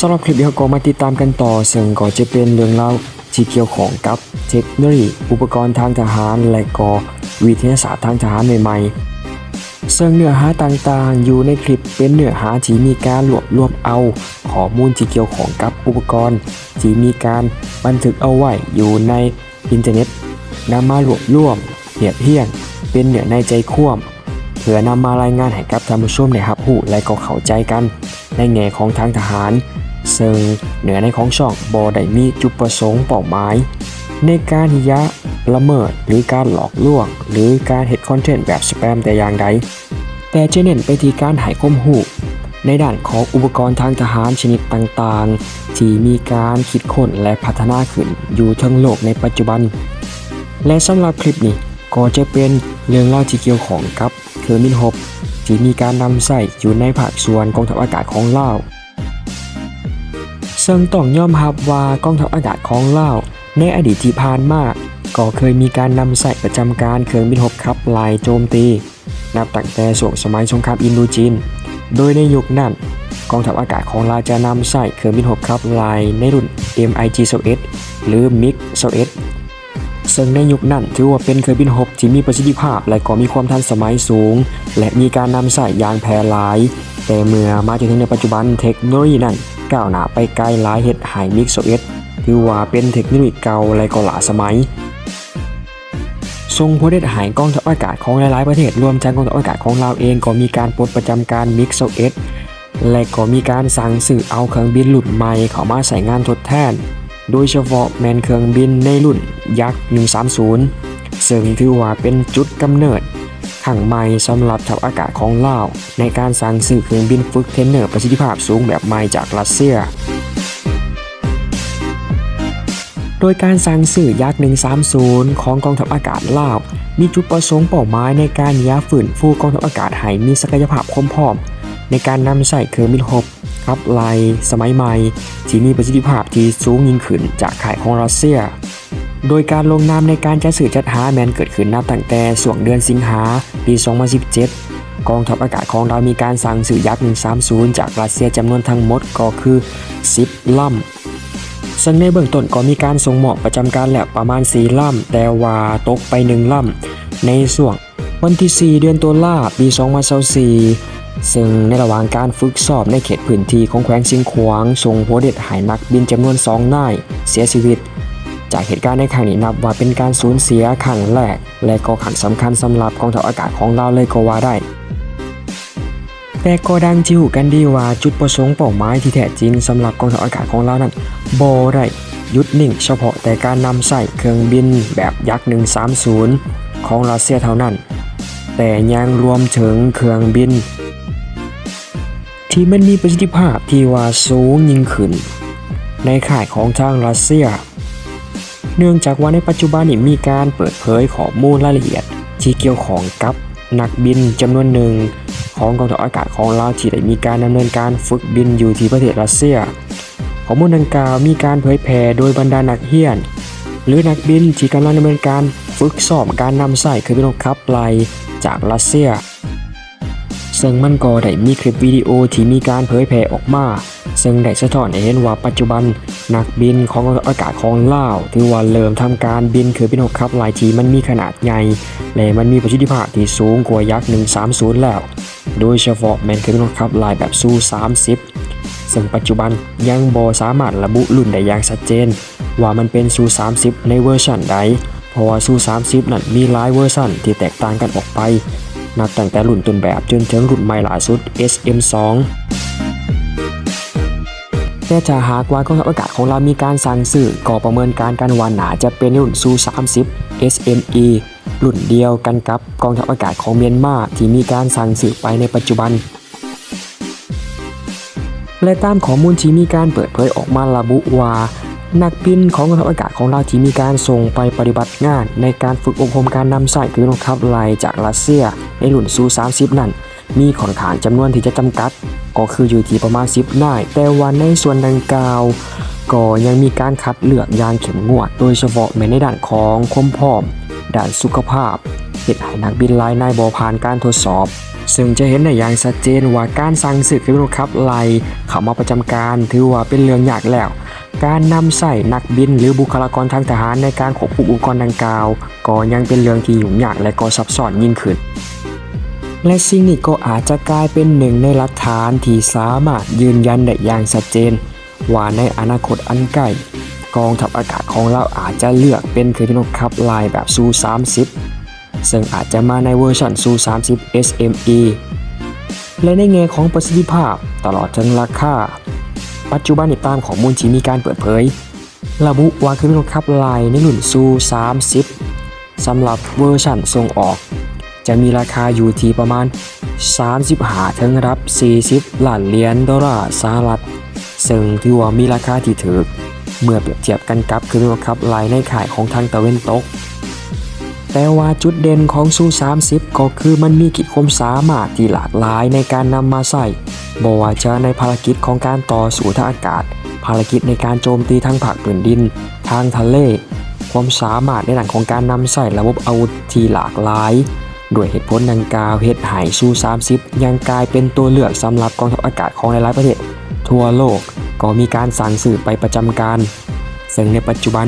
สำหรับคลิปนี้เราก็มาติดตามกันต่อ ซึ่งก็จะเป็นเรื่องเล่าที่เกี่ยวของกับเทคโนโลยีอุปกรณ์ทางทหาร และก็วิทยาศาสตร์ทางทหารใหม่ๆ ซึ่งเนื้อหาต่างๆ อยู่ในคลิปเป็นเนื้อหาที่มีการรวบรวมเอาข้อมูลที่เกี่ยวของกับอุปกรณ์ที่มีการบันทึกเอาไว้อยู่ในอินเทอร์เน็ตนำมารวบรวมเรียบเรียง เป็นเนื้อในใจคว่ำเพื่อนำมารายงานให้กับท่านผู้ชมได้รับรู้และก็เข้าใจกัน ในแง่ของทางทหาร ซึ่งเหนือในของช่องบอได้มีจุดประสงค์เป้าหมาย ในการที่จะละเมิดหรือการหลอกลวง หรือการเฮ็ดคอนเทนต์แบบสแปมแต่อย่างใด แต่จะเน้นไปที่การหายข้อมหูในด้านของอุปกรณ์ทางทหารชนิดต่างๆ ที่มีการคิดค้นและพัฒนาขึ้นอยู่ทั้งโลกในปัจจุบัน และสำหรับคลิปนี้ก็จะเป็นเรื่องเล่าที่เกี่ยวของกับเครื่องบินฮบที่มีการนำใส่อยู่ในภาคส่วนกองทัพอากาศของลาว ซึ่งต้องยอมรับว่ากองทัพอากาศของลาวในอดีตที่ผ่านมาก็เคยมีการนำใส่ประจำการเครื่องบินฮบขับลายโจมตี นับตั้งแต่ช่วงสมัยสงครามอินโดจีน โดยในยุคนั้นกองทัพอากาศของลาวจะนำใส่เครื่องบินฮบขับลายในรุ่น MiG-21 หรือ MiG-21 ซึ่งในยุคนั้นถือว่าเป็นเครื่องบินฮบที่มีประสิทธิภาพและก็มีความทันสมัยสูง และมีการนำใส่ยางแพรหลาย แต่เมื่อมาจนถึงในปัจจุบันเทคโนโลยีนั้นก้าวหน้าไปไกลหลายเฮ็ดใหายมิกโซเอสถือว่าเป็นเทคโนโลยีเก่าและก็หลาสมัยทรงพระเดชหายกองทัพอากาศของหลายๆประเทศรวมทั้งกองทัพอากาศของเราเองก็มีการปลดประจำการมิกโซเอสและก็มีการสั่งซื้อเอาเครื่องบินหลุดใหม่เข้ามาใส่งานทดแทน โดยเฉพาะแมนเครื่องบินในรุ่นยักษ์ 130 ซึ่งถือว่าเป็นจุดกำเนิด ขังใหม่สำหรับทัพอากาศของลาว ในการสั่งซื้อเครื่องบินฝึกเทรนเนอร์ประสิทธิภาพสูงแบบใหม่จากรัสเซียโดยการสั่งซื้อยักษ์ 130 ของกองทัพอากาศลาว มีจุดประสงค์เป้าหมายในการย้าฝืนฟูกองทัพอากาศให้มีศักยภาพคมพร้อม ในการนำใส่เครื่องบินรบครับไลสมัยใหม่ ที่มีประสิทธิภาพที่สูงยิ่งขึ้นจากข่ายของรัสเซีย โดยการลงนามในการจัดซื้อจัดหาแมนเกิดขึ้นนับตั้งแต่ส่วงเดือนสิงหาปี 2017 กองทัพอากาศของเรามีการสั่งซื้อยักษ์ 130 จากรัสเซียจำนวนทั้งหมดก็คือ 10ลำซึ่งในเบื้องต้นก็มีการส่งหมอบประจำการแหล้วประมาณ 4ลำแต่ว่าตกไป 1ลำในส่วงวันที่ 4 เดือนตุลาปี 2024ซึ่งในระหว่างการฝึกสอบในเขตพื้นที่ของแขวงสิงขวางส่งหัวเด็ดหายนักบินจำนวน2นายเสียชีวิต จากเหตุการณ์ในครั้งนี้นับว่าเป็นการสูญเสียครั้งแรก และก็ครั้งสำคัญสำหรับกองทัพอากาศของเราเลยก็ว่าได้ แต่ก็ดังที่หูกันดีว่าจุดประสงค์เป้าหมายที่แท้จริงสำหรับกองทัพอากาศของเรานั้นบ่ได้ยุดนิ่งเฉพาะแต่การนำใส่เครื่องบินแบบยักษ์130 ของรัสเซียเท่านั้น แต่ยังรวมถึงเครื่องบิน ที่มันมีประสิทธิภาพที่ว่าสูงยิ่งขึ้น ในข่ายของทางรัสเซีย เนื่องจากว่าในปัจจุบันนี้มีการเปิดเผยข้อมูลรายละเอียด ที่เกี่ยวของกับนักบินจำนวนหนึ่ง ของกองทัพอากาศของลาวที่ได้มีการดำเนินการฝึกบินอยู่ที่ประเทศรัสเซีย ข้อมูลดังกล่าวมีการเผยแพร่โดยบรรดานักเฮียน หรือนักบินที่กำลังดำเนินการฝึกซ้อมการนำใส่เครื่องบินรบขับไล่จากรัสเซีย ซึ่งมันก็ได้มีคลิปวิดีโอที่มีการเผยแพร่ออกมา ซึ่งได้สะท้อนให้เห็นว่าปัจจุบัน นักบินขององทัพอากาศของลาวถือว่าเริ่มทำการบินเครื่องบินรบขับไล่ที่มันมีขนาดใหญ่ และมันมีประสิทธิภาพที่สูงกว่ายักษ์ 130 แล้ว โดยเฉพาะแมนเครื่องบินรบขับไล่แบบสู้30 ซึ่งปัจจุบันยังบ่สามารถระบุรุ่นได้อย่างชัดเจน ว่ามันเป็นซู30 ในเวอร์ชันใดเพราะว่าซู30 นั้นมีหลายเวอร์ชันที่แตกต่างกันออกไป นับตั้งแต่รุ่นต้นแบบจนถึงรุ่นใหม่ล่าสุด SM2 แต่ถ้าหากว่ากองทัพอากาศของเรามีการสั่งซื้อก็ประเมินการกันว่าหนาจะเป็นรุ่นซู30 SME รุ่นเดียวกันกับกองทัพอากาศของเมียนมาที่มีการสั่งซื้อไปในปัจจุบัน และตามข้อมูลที่มีการเปิดเผยออกมาระบุว่า นักบินของกองทัพอากาศของเราที่มีการส่งไปปฏิบัติงาน ในการฝึกอบรมการนำใส่เครื่องบินขับไล่จากรัสเซีย ในรุ่นซู 30 นั้น มีค่อนขางจำนวนที่จะจำกัด ก็คืออยู่ที่ประมาณ 10นาย แต่ว่าในส่วนดังกล่าวก็ยังมีการคัดเลือกอย่างเข้มงวด โดยเฉพาะแม้ในด้านของความพร้อม ด้านสุขภาพเหตุให้นักบินหลายนายบ่ผ่านการทดสอบ ซึ่งจะเห็นได้อย่างชัดเจนว่าการสั่งซื้อเครื่องบินขับไล่เข้ามาประจำการถือว่าเป็นเรื่องยากแล้ว การนำใส่นักบินหรือบุคลากรทางทหารในการควบคุมอุปกรณ์ดังกล่าวก็ยังเป็นเรื่องที่ยุ่งยากและก็ซับซ้อนยิ่งขึ้น และสิ่งนี้ก็อาจจะกลายเป็นหนึ่งในหลักฐานที่สามารถยืนยันได้อย่างชัดเจน ว่าในอนาคตอันใกล้กองทัพอากาศของเราอาจจะเลือกเป็นเครื่องบินขับไล่แบบซู30 ซึ่งอาจจะมาในเวอร์ชันซู30 SME และในแง่ของประสิทธิภาพตลอดจนราคา ปัจจุบันในตามข้อมูลที่มีการเปิดเผย ระบุว่าเครื่องบินรบขับไล่ในรุ่นซู30สำหรับเวอร์ชันส่งออก จะมีราคาอยู่ที่ประมาณ 35ถึงรับ 40ล้านเหรียญดอลลาร์สหรัฐ ซึ่งถือว่ามีราคาที่ถือเมื่อเปรียบเทียบกันกับเครื่องบินรบขับไล่ในข่ายของทางตะเวนตกแต่ว่าจุดเด่นของซู30 ก็คือมันมีขีดความสามารถที่หลากหลายในการนำมาใส่ บว่าจะในภารกิจของการต่อสู้ทางอากาศ ภารกิจในการโจมตีทางภาคพื้นดิน ทางทะเล ความสามารถในด้านของการนำใส่ระบบอาวุธที่หลากหลายด้วยเหตุผลดังกล่าวเหตุให้ซู30 ยังกลายเป็นตัวเลือกสำหรับกองทัพอากาศของหลายๆประเทศ ทั่วโลกก็มีการสั่งซื้อไปประจำการ ซึ่งในปัจจุบัน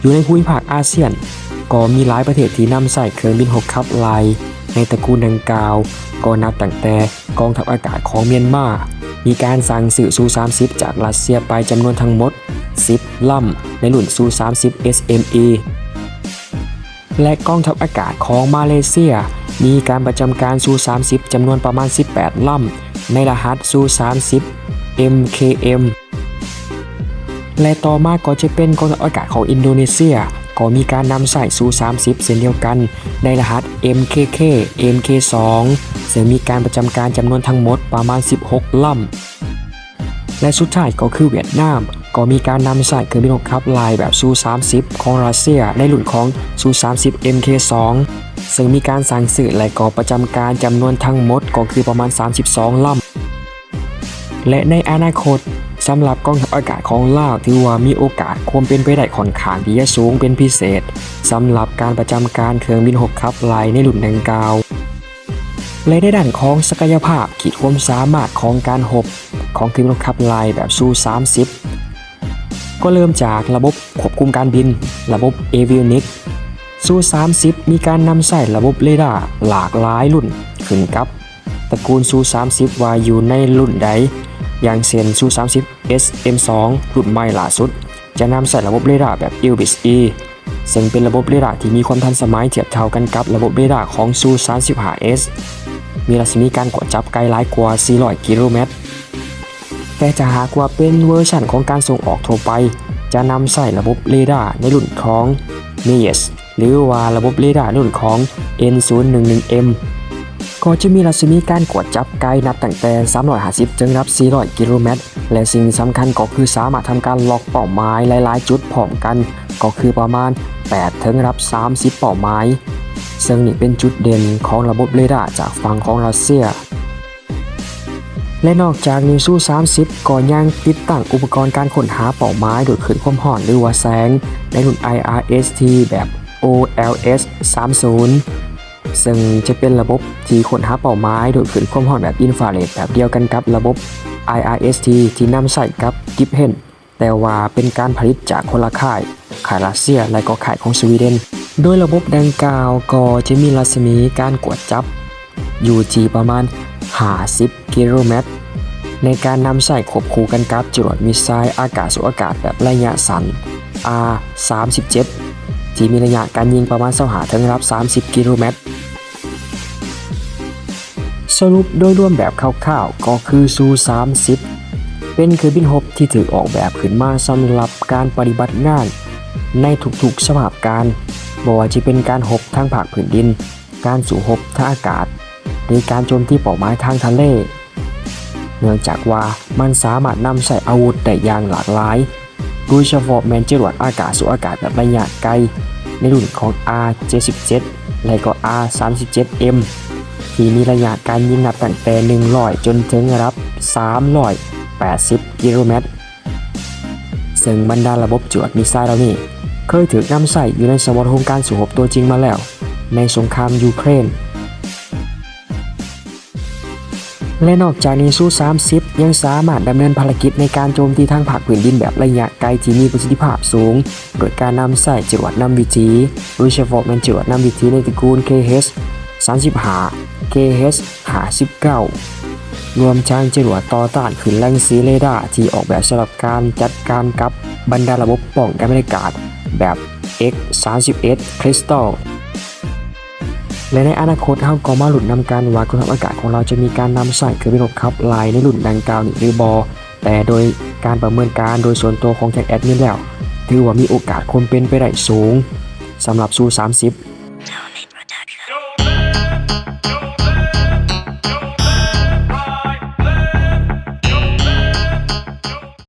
อยู่ในภูมิภาคอาเซียน ก็มีหลายประเทศที่นำใส่เครื่องบินหกขับไล่ในตระกูลดังกล่าว ก็นับตั้งแต่ กองทัพอากาศของเมียนมา มีการสั่งซื้อซู30 จากรัสเซียไปจำนวนทั้งหมด 10 ลำในรุ่นซู30 SME และกองทัพอากาศของมาเลเซีย มีการประจำการซู30จำนวนประมาณ 18 ลำในรหัสซู30 MKM และต่อมาก็จะเป็นกองทัพอากาศของอินโดนีเซีย ก็มีการนำใส่ซู 30 เช่นเดียวกัน ในรหัส MKK MK2 ซึ่งมีการประจำการจำนวนทั้งหมดประมาณ 16ลำ และสุดท้ายก็คือเวียดนาม ก็มีการนำใส่เครื่องบินรบขับไล่แบบซู 30 ของรัสเซียในรุ่นของซู 30 MK2 ซึ่งมีการสั่งซื้อและก่อประจำการจำนวนทั้งหมดก็คือประมาณ 32ลำและในอนาคต สำหรับกองทัพอากาศของลาวถือว่ามีโอกาสความเป็นไปได้ค่อนข้างที่จะสูงเป็นพิเศษสำหรับการประจำการเครื่องบินหกขับไล่ในรุ่นดังกล่าวและในด้านของศักยภาพขีดความสามารถของการหบของเครื่องบินขับไล่แบบซู30 ก็เริ่มจากระบบควบคุมการบิน ระบบ avionics ซู30 มีการนำใส่ระบบเรดาร์หลากหลายรุ่นขึ้นกับตระกูลซู30 ว่าอยู่ในรุ่นใด ย่างเช่นซู30 SM2 รุ่นใหม่ล่าสุด จะนำใส่ระบบเรดาร์แบบ Elbis E ซึ่งเป็นระบบเรดาร์ที่มีความทันสมัยเทียบเท่ากันกับระบบเรดาร์ของซู 35S มีรัศมีการกดจับไกลหลายกว่า 400 กิโลเมตร แต่จะหากว่าเป็นเวอร์ชันของการส่งออกทั่วไป จะนำใส่ระบบเรดาร์ในรุ่นของ m e s หรือว่าระบบเรดาร์ในรุ่นของ N011M ก็จะมีรัศมีการกวดจับไกลนับตั้งแต่ 350จนรับ 400 กิโลเมตร และสิ่งสำคัญก็คือสามารถทำการล็อกเป้าหมายหลาย ๆ จุดพร้อมกัน ก็คือประมาณ 8 ถึงรับ 30 เป้าหมาย ซึ่งนี่เป็นจุดเด่นของระบบเรดาร์จากฝั่งของรัสเซีย และนอกจากนี้สู้30ก็ยังติดตั้งอุปกรณ์การค้นหาเป้าหมายโดยขึ้นความห่อนหรือว่าแสง ในรุ่น IRST แบบ OLS 30 ซึ่งจะเป็นระบบที่ค้นหาเป้าหมายโดยขึ้นความห่อนแบบอินฟราเรดแบบเดียวกันกับระบบ IRST ที่นำใส่กับกิฟเฮนแต่ว่าเป็นการผลิตจากคนละค่ายขายรัสเซียและก็ขายของสวีเดน โดยระบบดังกล่าวก็จะมีรัศมีการกวดจับอยู่ที่ประมาณ 50 กิโลเมตร ในการนำใส่ควบคู่กันกับจรวดมิสไซล์อากาศสู่อากาศแบบระยะสั้น R37 ที่มีระยะการยิงประมาณ25ถึงรับ 30 กิโลเมตร สรุปโดยรวมแบบคร่าวๆ ก็คือซู30 เป็นเครื่องบินฮบที่ถูกออกแบบขึ้นมาสำหรับการปฏิบัติงาน ในทุกๆสภาพการบ่ว่าจะเป็นการหบทางภาคพื้นดิน การสู่หบทางอากาศ หรือการโจมตีเป้าหมายทางทะเล เนื่องจากว่ามันสามารถนำใส่อาวุธได้อย่างหลากหลายโดยเฉพาะแมนจรวดอากาศสู่อากาศแบบระยะไกล ในรุ่นของ R77 และก็ R37M ที่มีระยะการยิงนับตั้งแต่100จนถึงระดับ380 กิโลเมตร ซึ่งบรรดาระบบจรวดมิสไซล์เหล่านี้ เคยถูกนำใส่อยู่ในสมรภูมิการสู่รบตัวจริงมาแล้ว ในสงครามยูเครน และนอกจากนี้สู้30 ยังสามารถดำเนินภารกิจในการโจมตีทางภาคพื้นดินแบบระยะไกลที่มีประสิทธิภาพสูง โดยการนำใส่จรวดนำวิถีโดยเฉพาะเป็นจรวดนำวิถีในตระกูล KH 35 KH 59รวมทั้งจรวดต่อต้านขึ้นแรงสีเรดาร์ที่ออกแบบสำหรับการจัดการกับบรรดาระบบป้องกันบรรยากาศแบบ X31 Crystal และในอนาคตเราก็มาหลุดนำการว่ากองทัพอากาศของเราจะมีการนำใส่เครื่องบินรบขับลายในรุ่นดังกล่าวนี้หรือบอ แต่โดยการประเมินการโดยส่วนตัวของแท็กแอดมินแล้ว ถือว่ามีโอกาสคนเป็นไปได้สูงสำหรับซู30